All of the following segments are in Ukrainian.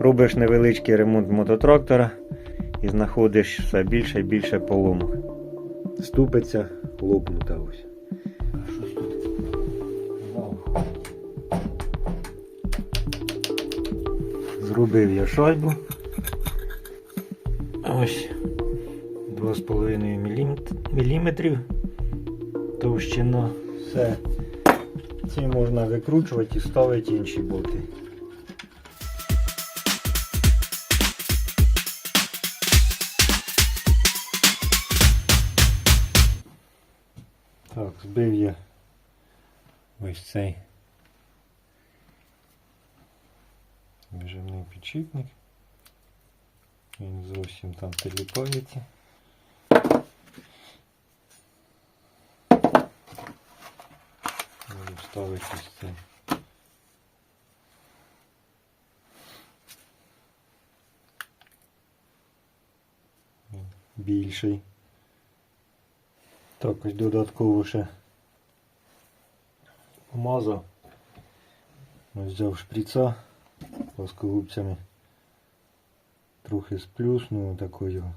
Робиш невеличкий ремонт мототрактора і знаходиш все більше і більше поломок. Ступиця лопнута ось. Зробив я шайбу. Ось 2,5 мм товщина. Все. Ці можна викручувати і ставити інші болти. Збив я ось цей вижимний підшипник. Він зовсім там теліпається. Буду ставити ось цей. Більший. Так, додатково ще помазав. Взяв шприца плоскогубцями. Трохи сплюснув його.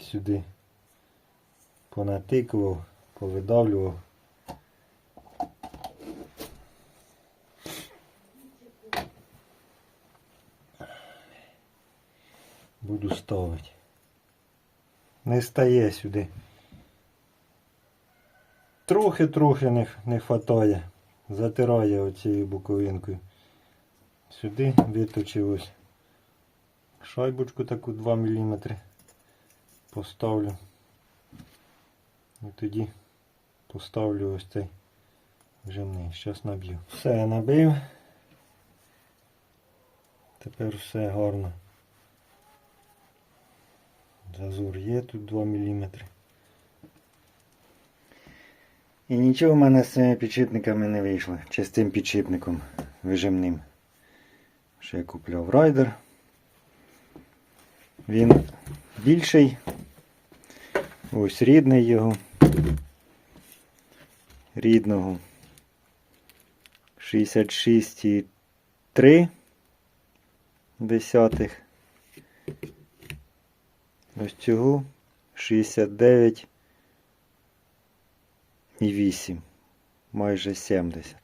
Сюди понатикував, повидавлював. Буду ставити. Не стає сюди. Трохи-трохи не, не хватає. Затирає оцією боковинкою. Сюди виточив ось шайбочку таку 2 мм. Поставлю. І тоді поставлю ось цей жимний. Зараз наб'ю. Все набив. Тепер все гарно. Зазор є тут 2 мм. І нічого в мене з цими підшипниками не вийшло. Чи з цим підшипником вижимним. Що я купляв райдер. Він більший. Ось рідний його. Рідного 66,3 десятих. Ось цього 69 і 8. Майже 70.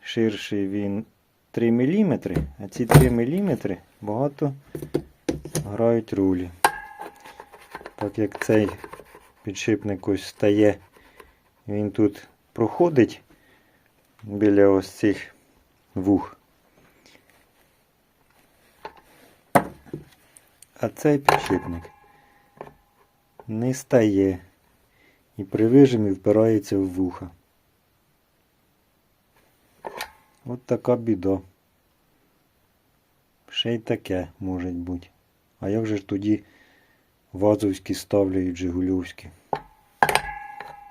Ширший він 3 мм, а ці 3 мм багато грають ролі. Так як цей підшипник ось стає, він тут проходить біля ось цих вух. А цей підшипник не стає і при вижимі впирається в вуха. От така біда. Ще й таке може бути. А як же ж тоді вазовські ставляють Жигульовські?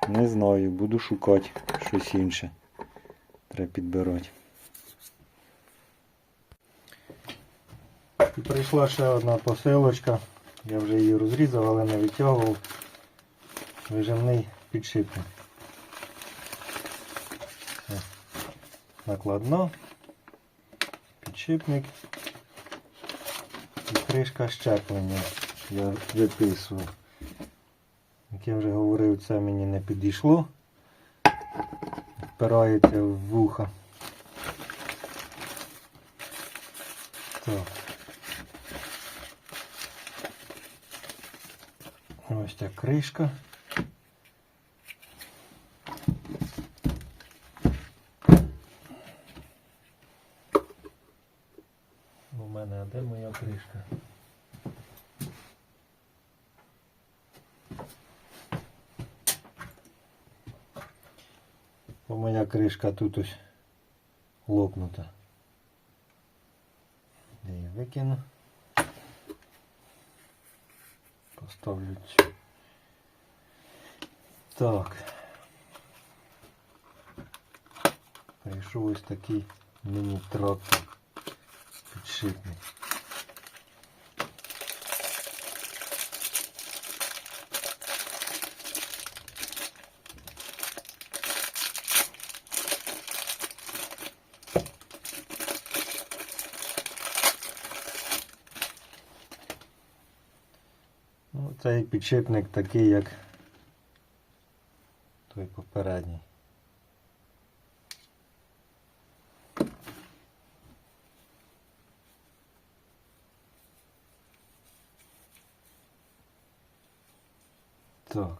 Не знаю, буду шукати щось інше. Треба підбирати. І прийшла ще одна посилочка. Я вже її розрізав, але не витягував. Вижимний підшипник. Це Накладна, підшипник і кришка щеплення. Я виписував. Як я вже говорив, це мені не підійшло. Впирається в вуха. Так. Ось ця кришка. У мене, а де моя кришка? Бо моя кришка тут ось лопнута. Я її викину. Поставлю цю. Так. Прийшов ось такий міні-трактор підшипник. Цей підшипник такий, як той попередній. Так.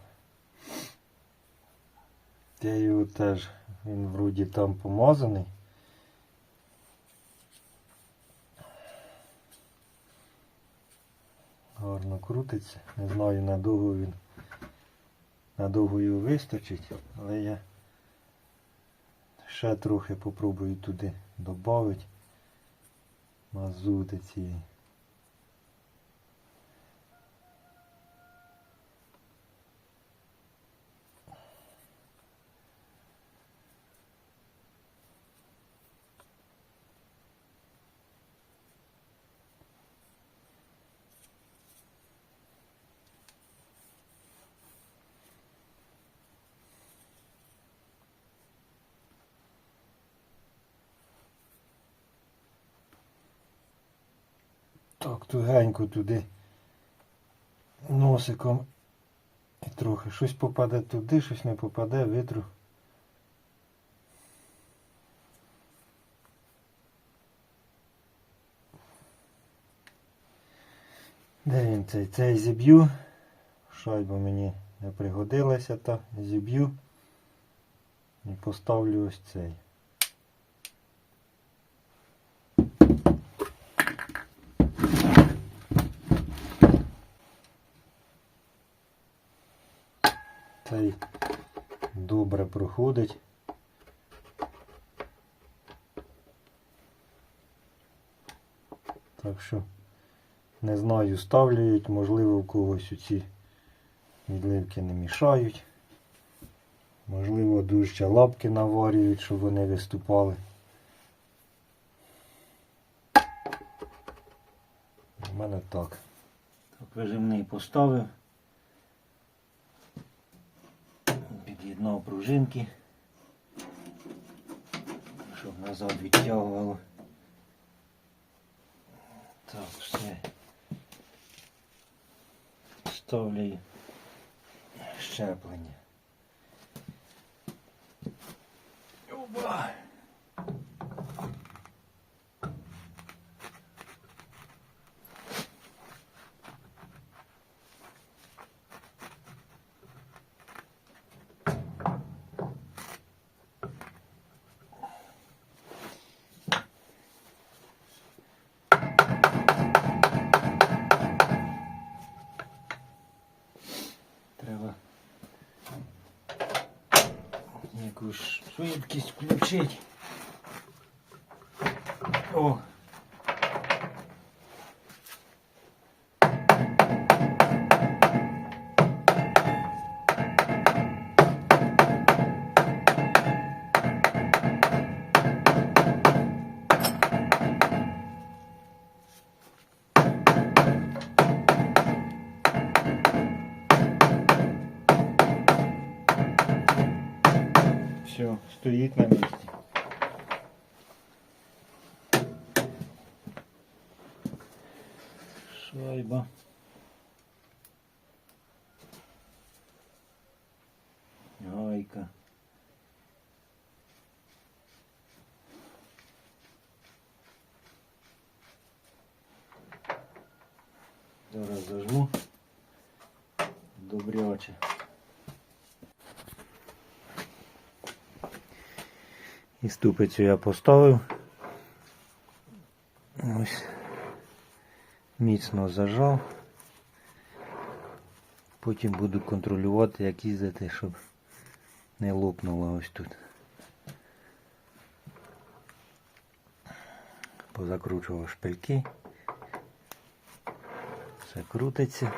Я його теж, він вроді там помазаний. Гарно крутиться. Не знаю надовго він надовго його вистачить, але я ще трохи попробую туди додати мазути цієї. Так, тугенько туди носиком і трохи щось попаде туди, щось не попаде, витру. Де він цей? Цей зіб'ю. Шайба мені не пригодилася, та зіб'ю. І поставлю ось цей. Проходить. Так що не знаю, ставлюють, можливо, у когось ці відливки не мішають. Можливо, дужче лапки наварюють, щоб вони виступали. У мене так. Так, вижимний поставив. Під'єднав пружинки, щоб назад відтягувало. Так, все. Ставлю щеплення. Оба! Швидкість включити. О! Все, стоїть на місці. Шайба. Гайка. Зараз зажму. Добряче. І ступицю я поставив. Ось. Міцно зажав. Потім буду контролювати, як їздити, щоб не лопнуло ось тут. Позакручував шпильки. Все крутиться.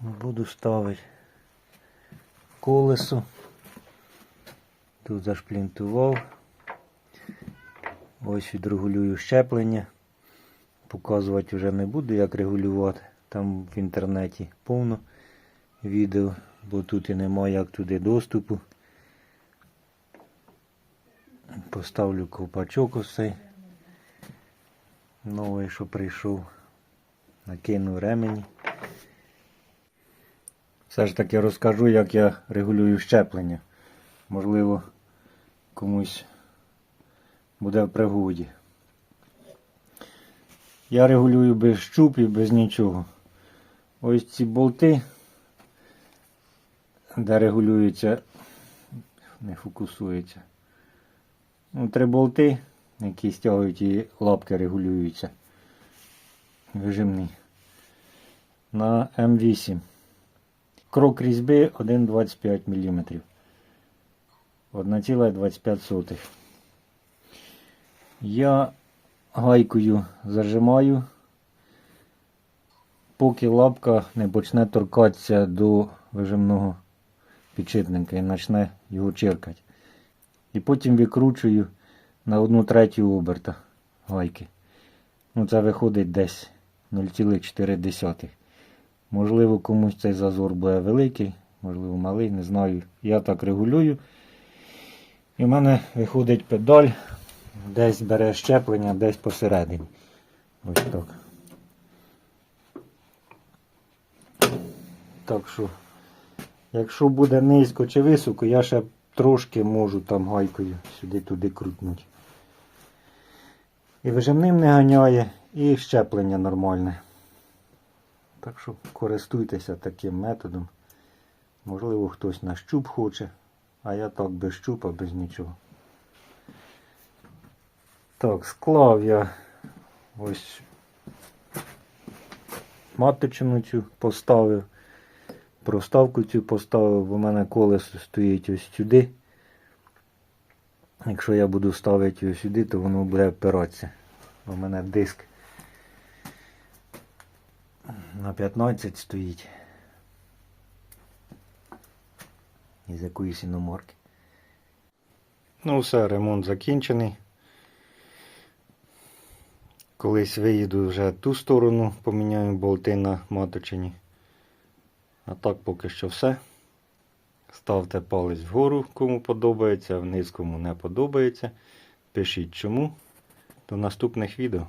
Буду ставити колесо. Тут зашплінтував. Ось відрегулюю щеплення. Показувати вже не буду, як регулювати. Там в інтернеті повно відео, бо тут і немає як туди доступу. Поставлю ковпачок ось новий, що прийшов. накину ремені. Все ж таки розкажу, як я регулюю щеплення. Можливо, комусь буде в пригоді. Я регулюю без щупів, без нічого. Ось ці болти, де регулюється, не фокусується. Ну, три болти, які стягують і лапки регулюються. Вижимні. На М8. Крок різьби 1,25 мм. 1,25. Я гайкою зажимаю, поки лапка не почне торкатися до вижимного підшипника і почне його чиркати. І потім викручую на 1 третю оберта гайки. Ну, це виходить десь 0,4. Можливо, комусь цей зазор буде великий, можливо, малий, не знаю. Я так регулюю. І в мене виходить педаль, десь бере щеплення, десь посередині. Ось так. Так що, якщо буде низько чи високо, я ще трошки можу там гайкою сюди-туди крутнути. І вижимним не ганяє, і щеплення нормальне. Так що користуйтеся таким методом. Можливо, хтось на щуп хоче, а я так без щупа, без нічого. Так, склав я ось маточину цю поставив. Проставку цю поставив, бо в мене колесо стоїть ось сюди. Якщо я буду ставити його сюди, то воно буде впиратися. У мене диск на 15 стоїть. Із якоїсь іномарки. Ну все, ремонт закінчений. Колись виїду вже ту сторону, поміняю болти на маточині. А так поки що все. Ставте палець вгору, кому подобається, вниз кому не подобається. Пишіть чому. До наступних відео.